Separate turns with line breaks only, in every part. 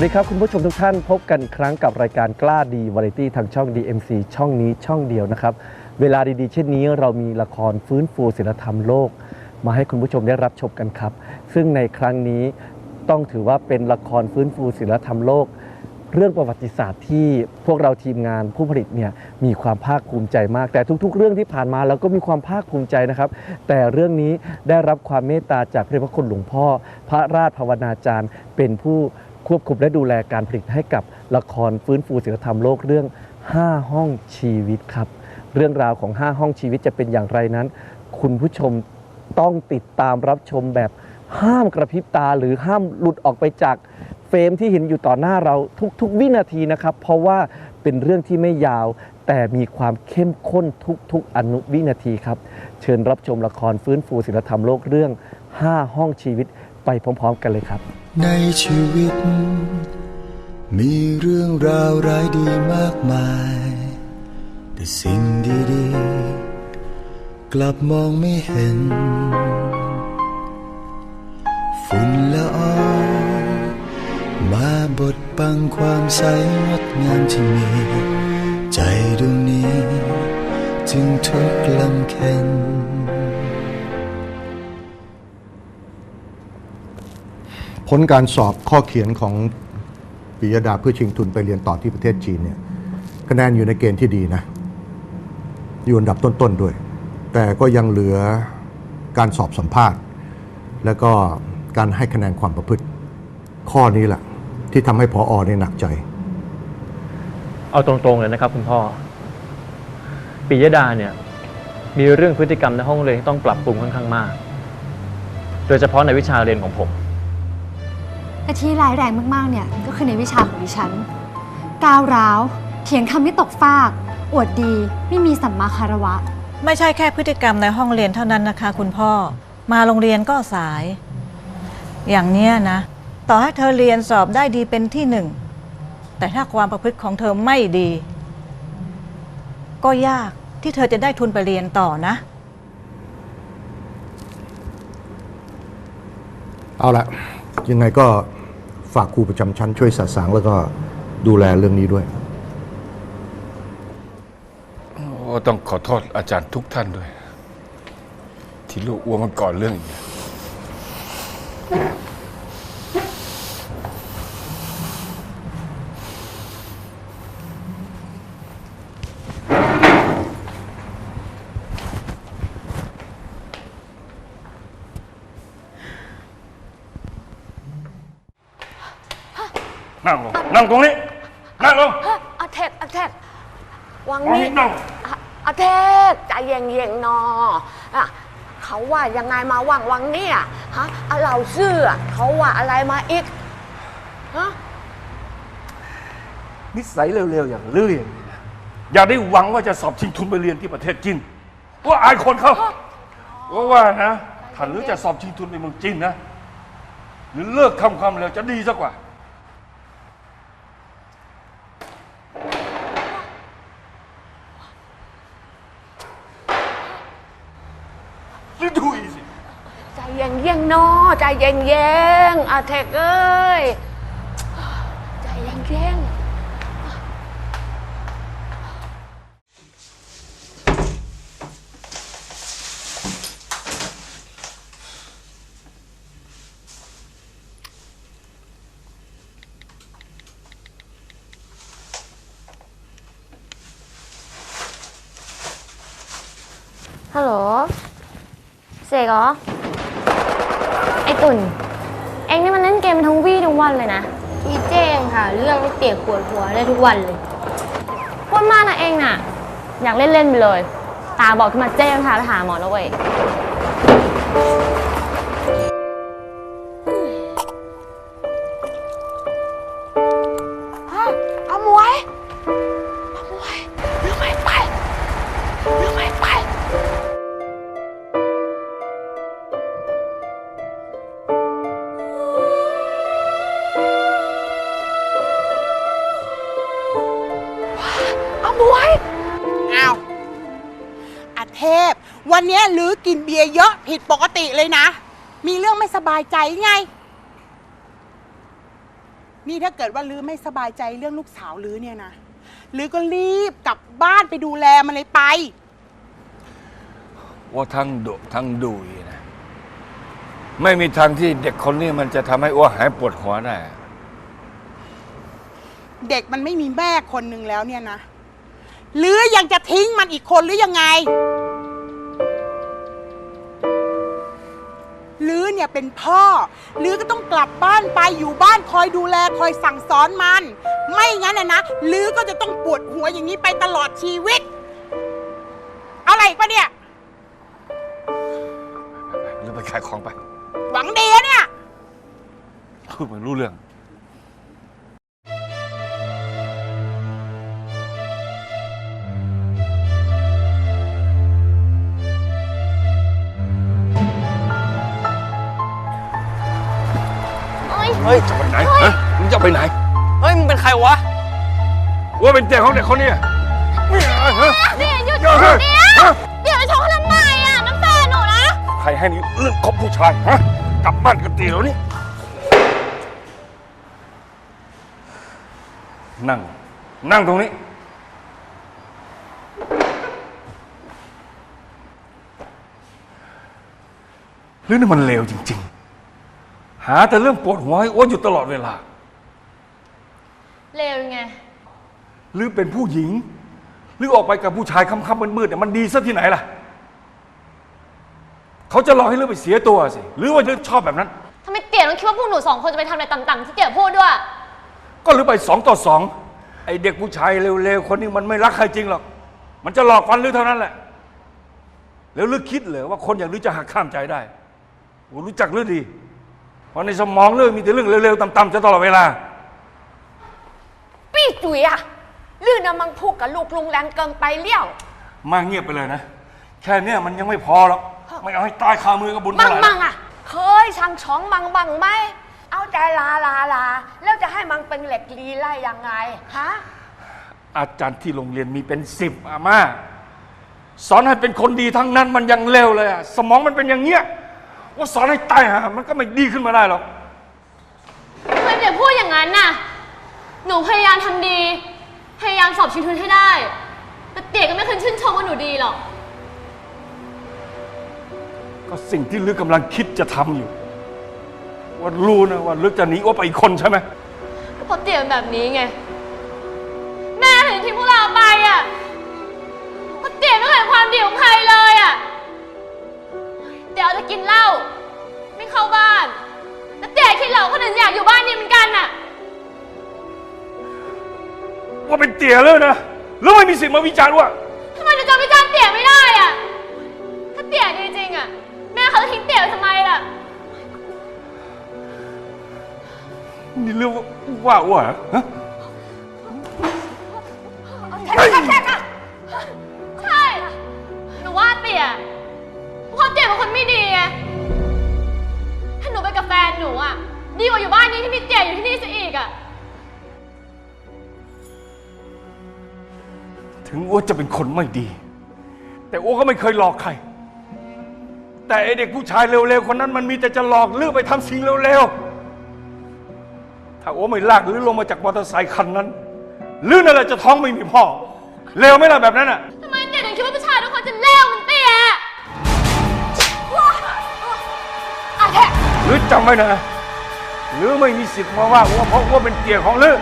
วัสดีครับ คุณผู้ชมทุกท่านพบกันอีกครั้งกับรายการกล้าดีวาไรตี้ทางช่อง DMC ช่องนี้ช่องเดียวนะครับ เวลาดีๆ เช่นนี้เรามีละครฟื้นฟูศิลธรรมโลก มาให้คุณผู้ชมได้รับชมกันครับ ซึ่งในครั้งนี้ต้องถือว่าเป็นละครฟื้นฟูศิลธรรมโลก เรื่องประวัติศาสตร์ที่พวกเราทีมงานผู้ผลิตเนี่ยมีความภาคภูมิใจมาก แต่ทุก ๆ เรื่องที่ผ่านมาเราก็มีความภาคภูมิใจนะครับ แต่เรื่องนี้ได้รับความเมตตาจากพระเดชพระคุณหลวงพ่อ พระราชภาวนาจารย์เป็นผู้ ควบคุมและดูแลการผลิตให้กับละครฟื้นฟูศิลธรรมโลกเรื่อง 5 ห้องชีวิตครับ เรื่องราวของ 5 ห้องชีวิตจะเป็นอย่างไรนั้น คุณผู้ชมต้องติดตามรับชมแบบห้ามกระพริบตาหรือห้ามหลุดออกไปจากเฟรมที่เห็นอยู่ต่อหน้าเราทุก ๆ วินาทีนะครับ เพราะว่าเป็นเรื่องที่ไม่ยาว แต่มีความเข้มข้นทุก ๆ อนุวินาทีครับ เชิญรับชมละครฟื้นฟูศิลธรรมโลกเรื่อง 5 ห้องชีวิตไปพร้อม ๆ กันเลยครับ
ในชีวิต มีเรื่องราวร้ายดีมากมาย แต่สิ่งดีๆ กลับมองไม่เห็น ฝุ่นละอองมาบดบังความใสงดงามที่มี ใจดวงนี้ จึงทุกข์ลำเค็น
ผลการสอบข้อเขียนของปิยดาเพื่อชิงทุนไปเรียนต่อที่ประเทศจีนเนี่ยคะแนนอยู่ในเกณฑ์ที่ดีนะ อยู่อันดับต้นๆด้วย แต่ก็ยังเหลือการสอบสัมภาษณ์ แล้วก็การให้คะแนนความประพฤติ ข้อนี้แหละที่ทำให้พออเนี่ยหนักใจ
เอาตรงๆเลยนะครับคุณพ่อปิยดาเนี่ยมีเรื่องพฤติกรรมในห้องเรียนที่ต้องปรับปรุงค่อนข้างมาก โดยเฉพาะในวิชาเรียนของผม
แต่ที่ร้ายแรงมากๆเนี่ยก็คือในวิชาของดิฉัน ก้าวร้าว เถียงคำไม่ตกฟาก อวดดี ไม่มีสัมมาคารวะ
ไม่ใช่แค่พฤติกรรมในห้องเรียนเท่านั้นนะคะ คุณพ่อ มาโรงเรียนก็สาย อย่างเนี้ยนะ ต่อให้เธอเรียนสอบได้ดีเป็นที่หนึ่ง แต่ถ้าความประพฤติของเธอไม่ดี ก็ยากที่เธอจะได้ทุนไปเรียนต่อนะ
เอาละยังไงก็ฝากครูประจำชั้นช่วยสะสางแล้วก็ดูแลเรื่องนี้ด้วย
โอ้ต้องขอโทษอาจารย์ทุกท่านด้วย ที่ลูกอ้วมันก่อนเรื่องอย่างนี้ นั่งลงนั่งตรงนี้ นั่งลง
อาเทกอาเทกวัง
ตรง
นี้
นี้นั่ง
อะอาเทกใจเย็นเย็นๆนออะเขาว่ายังไงมาวังวังเนี่ยฮะอะเราซื่ออะเขาว่าอะไรมาอีกฮะ
นิสัยเร็วๆอย่างลืออย่างนี้นะอย่าได้หวังว่าจะสอบชิงทุนไปเรียนที่ประเทศจีนว่าอายคนเขาว่าว่านะถ้าหรือจะสอบชิงทุนไปเมืองจีนนะ หรือเลิกทำความเร็วจะดีสักกว่า หรือดูอีสิ
ใจเย็นเย็นๆนอใจเย็นเย็นๆอาเทกเอ้ยใจเย็นเย็นๆ
ฮัลโหล เส กเหรอ ไอตุ่น เองนี่มันเล่นเกมทั้งวี่ทั้งวันเลยนะ
พี่เจงค่ะ เรื่องไม่เตียกปวดหัวได้ทุกวันเลย
พูดมากนะเองน่ะ อยากเล่นเล่นๆไปเลย ตาบอกขึ้นมาเจ้งพาไปหาหมอแล้วเว้ย
กินเบียร์เยอะผิดปกติเลยนะ มีเรื่องไม่สบายใจไง นี่ถ้าเกิดว่าลือไม่สบายใจเรื่องลูกสาวลือเนี่ยนะลือก็รีบกลับบ้านไปดูแลมันเลยไป
ว่าทั้งดุทั้งดุยนะ ไม่มีทางที่เด็กคนนี้มันจะทำให้อ้วหายปวดหัวได้
เด็กมันไม่มีแม่คนหนึ่งแล้วเนี่ยนะหรือยังจะทิ้งมันอีกคนหรือยังไง เนี่ยเป็นพ่อ หรือก็ต้องกลับบ้านไปอยู่บ้านคอยดูแลคอยสั่งสอนมัน ไม่งั้นนะนะหรือก็จะต้องปวดหัวอย่างนี้ไปตลอดชีวิต อะไรอีกปะเนี่ย
หรือไปขายของไป
หวังดีอะเนี่ย
พูดไมันรู้เรื่อง
เฮ้ย
จะไปไหนฮะมึงจะไปไหน
เฮ้ยมึงเป็นใครวะ
ว่าเป็นเตียของเด็กคนนี้ไม่เอาฮะ
เดี๋ยวหยุด
เดี๋ยว
เดี๋ยวเดี๋ยวชกทำไมอะน้ำแฟนหนูนะ
ใครให้นี่เรื่องคบผู้ชายฮะกลับบ้านกันตีแล้วนี่นั่ง นั่งตรงนี้หรือนี่มันเลวจริง ๆ หาแต่เรื่องปวดหัวให้อ้วนอยู่ตลอดเวลา
เลวไง
หรือเป็นผู้หญิง หรือออกไปกับผู้ชายค่ำๆมืดๆเนี่ยมันดีซะที่ไหนล่ะ เขาจะรอให้เรื่องไปเสียตัวสิ หรือว่าเรื่องชอบแบบนั้น
ทำไมเตี๋ยต้องคิดว่าพวกหนูสองคนจะไปทำอะไรต่ำๆที่เตี๋ยพูดด้วย
ก็หรือไปสองต่อสองไอเด็กผู้ชายเร็วๆคนนี้มันไม่รักใครจริงหรอก มันจะหลอกฟันหรือเท่านั้นแหละ แล้วลึกคิดเหรอว่าคนอย่างลือจะหักข้ามใจได้โอ้รู้จักลือดี เพราะในสมองลือมีแต่เรื่องเร็วๆต่ำๆจะตลอดเวลา
ปี้จุ๋ยอะลื่นนะมังพูดกับลูกลุงแรงเกินไปเลี้ยว
มาเงียบไปเลยนะ แค่เนี้ยมันยังไม่พอหรอกไม่เอาให้ตายคามือกับบุญ
มั
เท่างไหร่
มังอะเคยสั่งช้องมังบังไหมเอาใจลาลาลา แล้วจะให้มังเป็นเหล็กลีไล่ยังไงฮะ
อาจารย์ที่โรงเรียนมีเป็นสิบอาม่าสอนให้เป็นคนดีทั้งนั้นมันยังเลวเลยอะสมองมันเป็นอย่างเงี้ย ว่าสอนให้ตายหามันก็ไม่ดีขึ้นมาได้หรอก
ทำไมเตี๋ยพูดอย่างนั้นน่ะ หนูพยายามทำดี พยายามสอบชิงทุนให้ได้ แต่เตี๋ยก็ไม่เคยชื่นชมว่าหนูดีหรอก
ก็สิ่งที่ลึกกำลังคิดจะทำอยู่ ว่ารู้นะว่าลึกจะหนีอ้วไปอีกคนใช่ไหม
ก็เพราะเตี๋ยเป็นแบบนี้ไง แม่ถึงทิ้งพวกเราไปอะเพราะเตี๋ยไม่เคยเห็นความดีของใครเลยอะ เตี๋ยเอาแต่กินเหล้าไม่เข้าบ้านแล้วเตี๋ยคิดเหรอคนอื่นอยากอยู่บ้านนี้เหมือนกันอะ
ว่าเป็นเตี่ยเลยนะ แล้วไม่มีสิทธิ์มาวิจารณ์ว่า
ทำไมหนูจะไม่จำเตี๋ยไม่ได้อะถ้าเตี๋ยดีจริงอะแม่เขาจะทิ้งเตี๋ยไปทำไมล่ะ
นี่เรื่องว่าอ้วเหรอฮะ
อ้
ว
จะเป็นคนไม่ดี แต่อ้วก็ไม่เคยหลอกใคร แต่ไอเด็กผู้ชายเร็วๆคนนั้นมันมีแต่จะหลอกลือไปทำสิ่งเร็วๆถ้าอ้วไม่ลากลือลงมาจากมอเตอร์ไซค์คันนั้นลือนั่นแหละจะท้องไม่มีพ่อเร็วไหมล่ะแบบนั้นอะ
ทำไมเตี๋ยถึงคิดว่าผู้ชายทุกคนจะเลวเหมือนเตี๋ย
อะแท็ก
ลือจำไว้นะลือไม่มีสิทธิ์มาว่าอ้วเพราะอ้วเป็นเกียรของลือ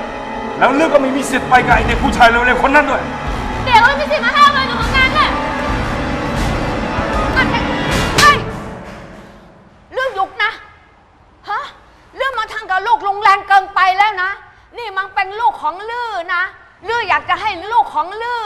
แล้วลือก็ไม่มีสิทธิ์ไปกับไอเด็กผู้ชายเร็วๆคนนั้นด้วย
เดี๋ยวไม่สิมาห้ามเลยหนูทำงานเนแหละ
อะแท็กเอ้ยเรื่องยุกนะฮะเรื่องมาทางกับลูกลุงแรงเกินไปแล้วนะ นี่มันเป็นลูกของลือนะลืออยากจะให้ลูกของลือ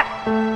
ก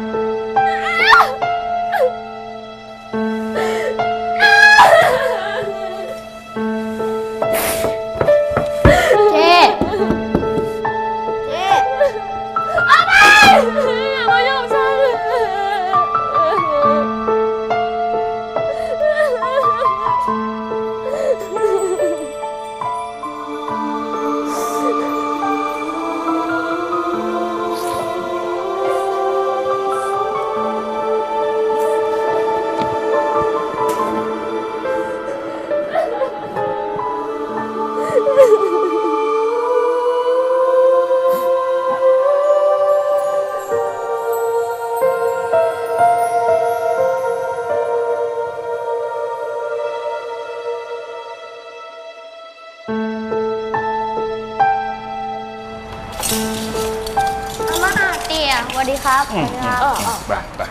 ครับสวัสดีครับ
ไปไป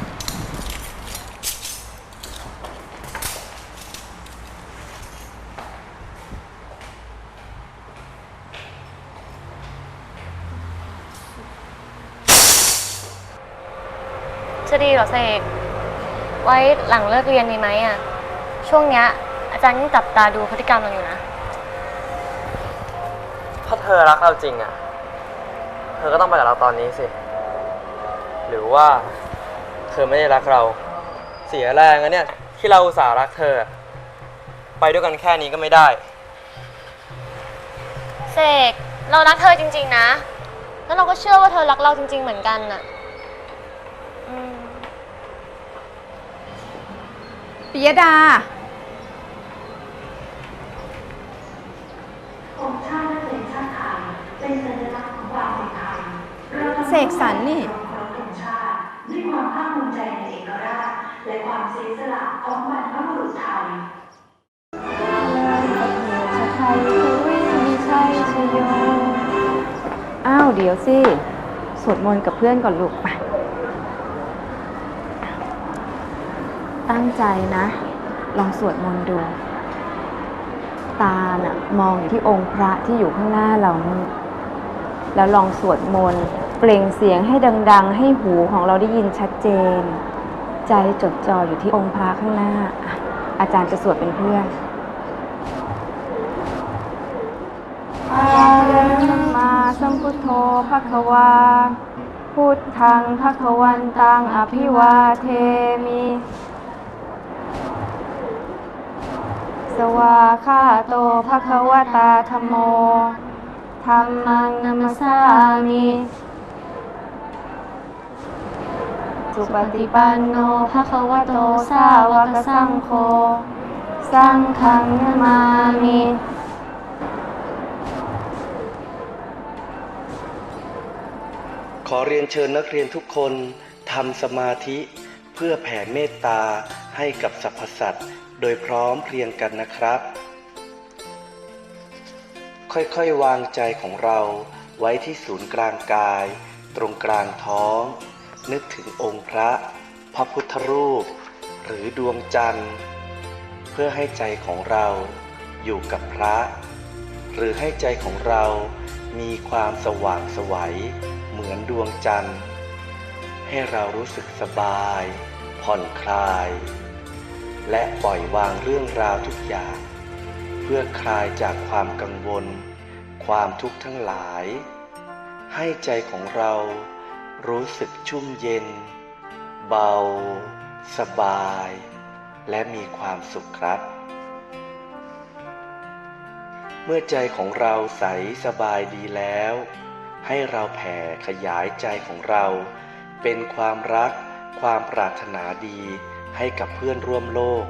จะดีเหรอเสกไว้หลังเลิกเรียนดีไหมอะ ช่วงเนี้ย อาจารย์ยิ่งจับตาดูพฤติกรรมเราอยู่นะ
ถ้าเธอรักเราจริงอะ เธอก็ต้องไปกับเราตอนนี้สิ หรือว่าเธอไม่ได้รักเรา เสียแรงอะเนี่ย ที่เราอุตส่าห์รักเธอ ไปด้วยกันแค่นี้ก็ไม่ได้
เสกเรารักเธอจริง ๆ นะ แล้วเราก็เชื่อว่าเธอรักเราจริง ๆ เหมือนกันน่ะอืม
ปิยดาเสกสรรนี่
ด้วยาวเดี๋
ยวสิสวดมนต์กับเพื่อนก่อนลูกไปตั้งใจนะ ลองสวดมนต์ดู ตาน่ะมองอยู่ที่องค์พระที่อยู่ข้างหน้าเรานี่แล้วลองสวดมนต์เปล่งเสียงให้ดัง ๆ ให้หูของเราได้ยินชัดเจน ใจจดจ่ออยู่ที่องค์พระข้างหน้าอะอาจารย์จะสวดเป็นเพื่อน อาระสัมมา สัมพุทโธภะคะวา พุทธังภะคะวันตังอภิวาเทมิ สวาคาโตภะคะวตาธรมโมธรรมังนัมสสามิสุปฏิปันโนภะคะวะโตสาวกสังโฆ สังฆังนามามิ
ขอเรียนเชิญนักเรียนทุกคนทำสมาธิ เพื่อแผ่เมตตาให้กับสรรพสัตว์โดยพร้อมเพรียงกันนะครับ ค่อยๆ วางใจของเราไว้ที่ศูนย์กลางกาย ตรงกลางท้อง นึกถึงองค์พระ พระพุทธรูป หรือดวงจันทร์ เพื่อให้ใจของเราอยู่กับพระ หรือให้ใจของเรามีความสว่างไสวัย มือนดวงจันทร์ ให้เรารู้สึกสบาย ผ่อนคลาย และปล่อยวางเรื่องราวทุกอย่าง เพื่อคลายจากความกังวล ความทุกข์ทั้งหลาย ให้ใจของเรารู้สึกชุ่มเย็น เบา สบาย และมีความสุขครับ เมื่อใจของเราใสสบายดีแล้ว ให้เราแผ่ขยายใจของเรา เป็นความรัก ความปรารถนาดี ให้กับเพื่อนร่วมโลก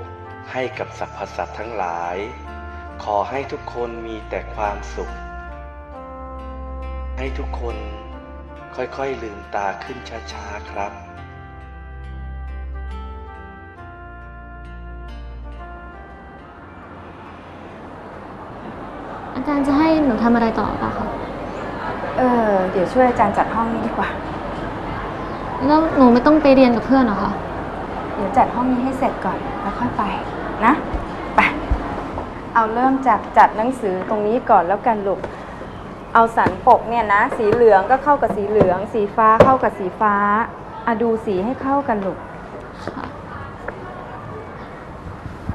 ให้กับสรรพสัตว์ทั้งหลาย ขอให้ทุกคนมีแต่ความสุข ให้ทุกคนค่อยๆลืมตาขึ้นช้าๆครับ
อาจารย์จะให้หนูทำอะไรต่อป่ะคะ
เออ เดี๋ยวช่วยอาจารย์จัดห้องนี้ดีกว่า
แล้วหนูไม่ต้องไปเรียนกับเพื่อนเหรอคะ
เดี๋ยวจัดห้องนี้ให้เสร็จก่อนแล้วค่อยไปนะ ไป เอาเริ่มจากจัดหนังสือตรงนี้ก่อนแล้วกันลูก เอาสันปกเนี่ยนะ สีเหลืองก็เข้ากับสีเหลือง สีฟ้าเข้ากับสีฟ้าอะดูสีให้เข้ากันลูก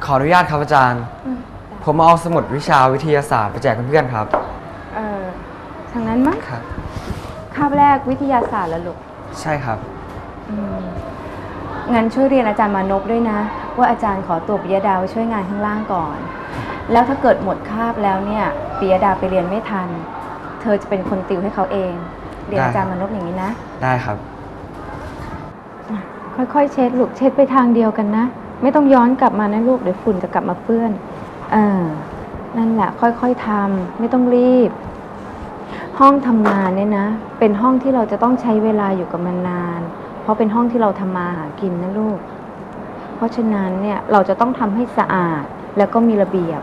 ขออนุญาตครับอาจารย์ ผมเอาสมุดวิชาวิทยาศาสตร์ไปแจกเพื่อนๆครับ
เออทางนั้นมั้ง
ครับ
คาบแรกวิทยาศาสตร์แล้วลูก
ใช่ครับ
อืมงั้นช่วยเรียนอาจารย์มานพด้วยนะ ว่าอาจารย์ขอตัวปิยดาไว้ช่วยงานข้างล่างก่อน แล้วถ้าเกิดหมดคาบแล้วเนี่ยปิยดาไปเรียนไม่ทัน เธอจะเป็นคนติวให้เขาเอง เรียน
ได้
อาจารย์มานพอย่างนี้นะ
ได้ครับ
ค่อยๆ เช็ดลูกเช็ดไปทางเดียวกันนะ ไม่ต้องย้อนกลับมานะลูกเดี๋ยวฝุ่นจะกลับมาเปื้อนเออนั่นแหละค่อยๆทำไม่ต้องรีบ ห้องทำงานเนี่ยนะ เป็นห้องที่เราจะต้องใช้เวลาอยู่กับมันนาน เพราะเป็นห้องที่เราทำมาหากินนะลูก เพราะฉะนั้นเนี่ยเราจะต้องทำให้สะอาดแล้วก็มีระเบียบ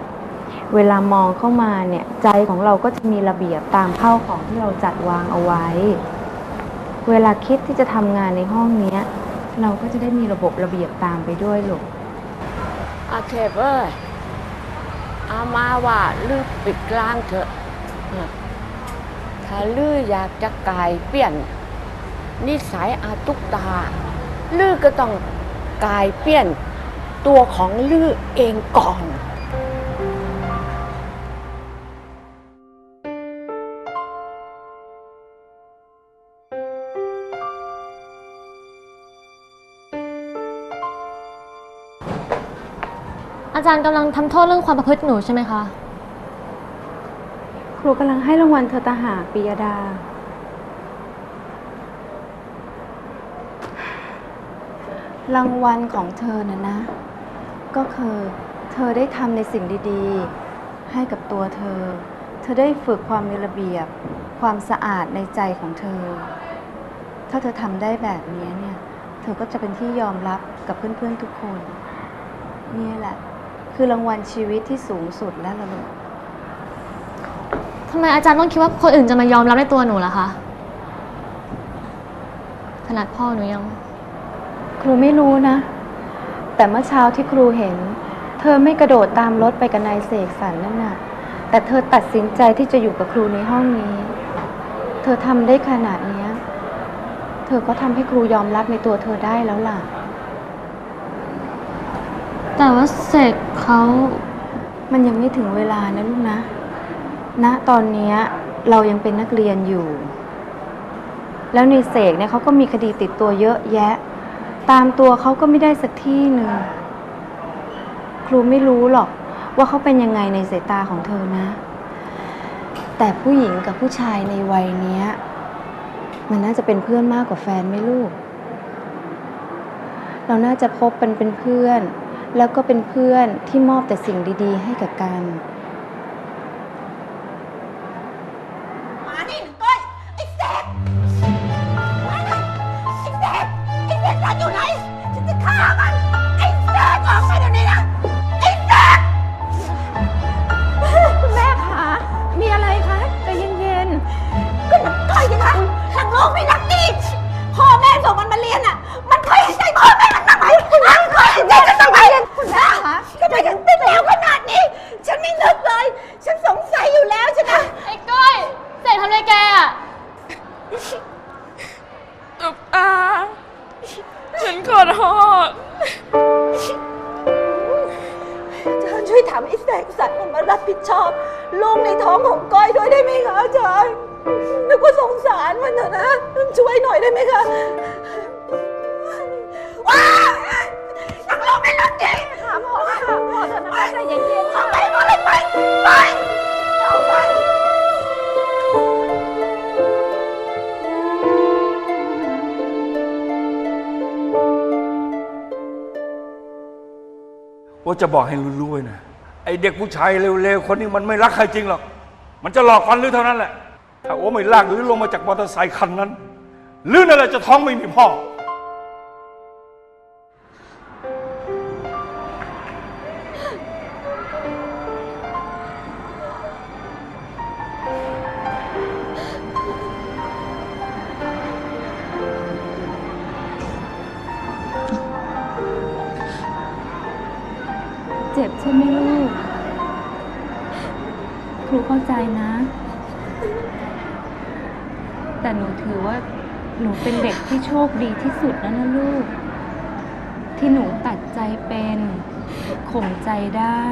เวลามองเข้ามาเนี่ยใจของเราก็จะมีระเบียบตามเข้าของที่เราจัดวางเอาไว้ เวลาคิดที่จะทำงานในห้องเนี้ยเราก็จะได้มีระบบระเบียบตามไปด้วยลูก
อาเทพเอ้ยอามาว่าลือปิดกลางเถอะเออ ถ้าลืออยากจะกลายเปลี่ยน นิสัยอาตุกตา ลือก็ต้องกลายเปลี่ยน ตัวของลือเองก่อน
อาจารย์กำลังทำโทษเรื่องความประพฤติหนูใช่ไหมคะ
รูกำลังให้รางวัลเธอตาหากปิยดา รางวัลของเธอนะนะ ก็คือเธอได้ทำในสิ่งดีๆ ให้กับตัวเธอ เธอได้ฝึกความมีระเบียบ ความสะอาดในใจของเธอ ถ้าเธอทำได้แบบนี้เนี่ย เธอก็จะเป็นที่ยอมรับกับเพื่อนๆทุกคน นี่แหละ คือรางวัลชีวิตที่สูงสุดแล้วล่ะลูก
ทำไมอาจารย์ต้องคิดว่าคนอื่นจะมายอมรับในตัวหนูล่ะคะ ขนาดพ่อหนูยัง
ครูไม่รู้นะ แต่เมื่อเช้าที่ครูเห็น เธอไม่กระโดดตามรถไปกับนายเสกสรรนั่นน่ะ แต่เธอตัดสินใจที่จะอยู่กับครูในห้องนี้ เธอทำได้ขนาดเนี้ย เธอก็ทำให้ครูยอมรับในตัวเธอได้แล้วล่ะ
แต่ว่าเสกเขา
มันยังไม่ถึงเวลานะลูกนะ ณตอนเนี้ยเรายังเป็นนักเรียนอยู่ แล้วในเสกเนี่ยเขาก็มีคดีติดตัวเยอะแยะ ตามตัวเขาก็ไม่ได้สักที่หนึ่งครูไม่รู้หรอกว่าเขาเป็นยังไงในสายตาของเธอนะ แต่ผู้หญิงกับผู้ชายในวัยเนี้ย มันน่าจะเป็นเพื่อนมากกว่าแฟนไหมลูก เราน่าจะพบเป็นเป็นเพื่อน แล้วก็เป็นเพื่อนที่มอบแต่สิ่งดี ๆ ให้กับกัน
ว่าจะบอกให้รู้ๆ
นะไอเด็กผู้ชายเร็วๆคนนี้มันไม่รักใครจริงหรอก มันจะหลอกฟันหรือเท่านั้นแหละถ้าโอ้ไม่ลากหรือลงมาจากมอเตอร์ไซค์คันนั้นหรือนั่นแหละจะท้องไม่มีพ่อ
แต่หนูถือว่าหนูเป็นเด็กที่โชคดีที่สุดแล้วนะลูก ที่หนูตัดใจเป็นข่มใจได้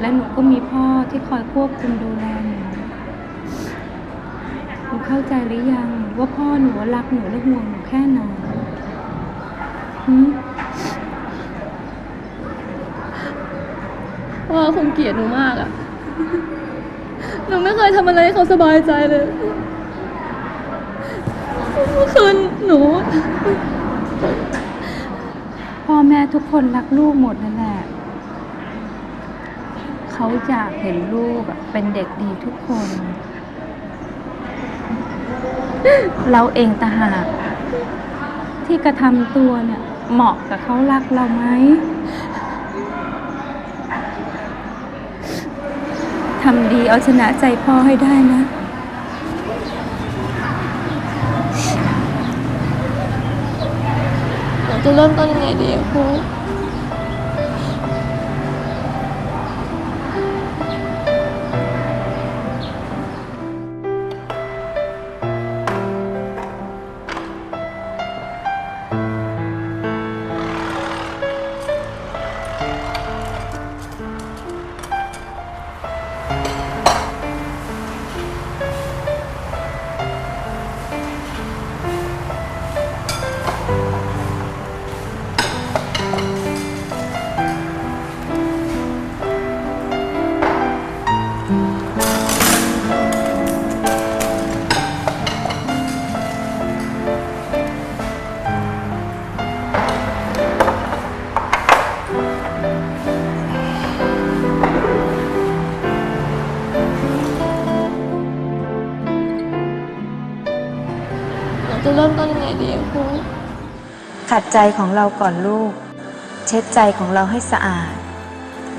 และหนูก็มีพ่อที่คอยควบคุมดูแลหนูหนูเข้าใจหรือยังว่าพ่อหนูรักหนูและห่วงหนูแค่ไหนหื
พ่อคงเกลียดหนูมากอะ หนูไม่เคยทำอะไรให้เขาสบายใจเลยเมื่อคืนหนู
พ่อแม่ทุกคนรักลูกหมดนั่นแหละ เขาอยากเห็นลูกอะเป็นเด็กดีทุกคน เราเองตางหากที่กระทำตัวเนี่ย เหมาะกับเขารักเราไหม ทำดีเอาชนะใจพ่อให้ได้นะ
เราจะเริ่มต้นยังไงดีครู
ใจของเราก่อนลูก เช็ดใจของเราให้สะอาด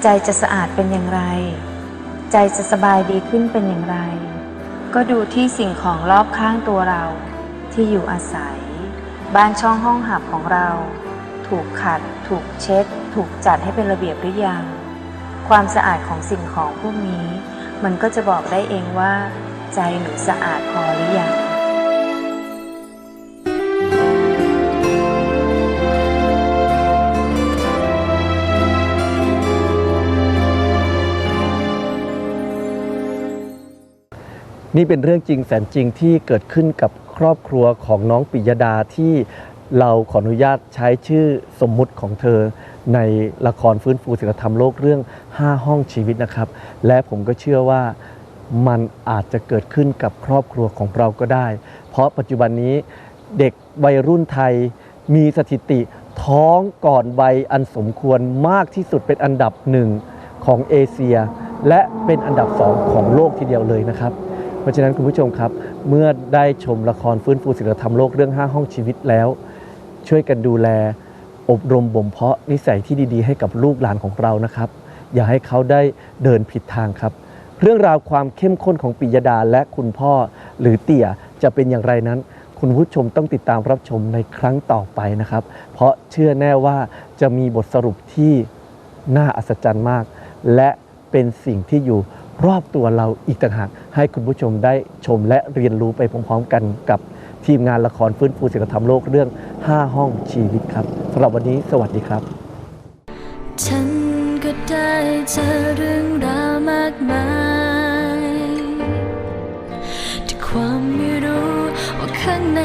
ใจจะสะอาดเป็นอย่างไร ใจจะสบายดีขึ้นเป็นอย่างไร ก็ดูที่สิ่งของรอบข้างตัวเรา ที่อยู่อาศัย บ้านช่องห้องหับของเรา ถูกขัด ถูกเช็ด ถูกจัดให้เป็นระเบียบหรือยัง ความสะอาดของสิ่งของพวกนี้ มันก็จะบอกได้เองว่า ใจหนูสะอาดพอหรือยัง
นี่เป็นเรื่องจริงแสนจริงที่เกิดขึ้นกับครอบครัวของน้องปิยดาที่เราขออนุญาตใช้ชื่อสมมุติของเธอ ในละครฟื้นฟูศิลธรรมโลกเรื่อง 5 ห้องชีวิตนะครับ และผมก็เชื่อว่ามันอาจจะเกิดขึ้นกับครอบครัวของเราก็ได้ เพราะปัจจุบันนี้เด็กวัยรุ่นไทยมีสถิติท้องก่อนวัยอันสมควรมากที่สุดเป็นอันดับหนึ่งของเอเชีย และเป็นอันดับสองของโลกทีเดียวเลยนะครับ เพราะฉะนั้นคุณผู้ชมครับ เมื่อได้ชมละครฟื้นฟูศิลธรรมโลกเรื่อง 5 ห้องชีวิตแล้ว ช่วยกันดูแล อบรมบ่มเพาะนิสัยที่ดีๆ ให้กับลูกหลานของเรานะครับ อย่าให้เขาได้เดินผิดทางครับ เรื่องราวความเข้มข้นของปิยดาและคุณพ่อหรือเตี่ยจะเป็นอย่างไรนั้น คุณผู้ชมต้องติดตามรับชมในครั้งต่อไปนะครับ เพราะเชื่อแน่ว่าจะมีบทสรุปที่น่าอัศจรรย์มาก และเป็นสิ่งที่อยู่ รอบตัวเราอีกต่างหากให้คุณผู้ชมได้ชมและเรียนรู้ไปพร้อมๆกันกับทีมงานละครฟื้นฟูศิลธรรมโลกเรื่อง 5 ห้องชีวิตครับสำหรับวันนี้สวัสดีครับ
ฉันก็ได้เจอเรื่องราวมากมายที่ความไม่รู้ว่าข้างใน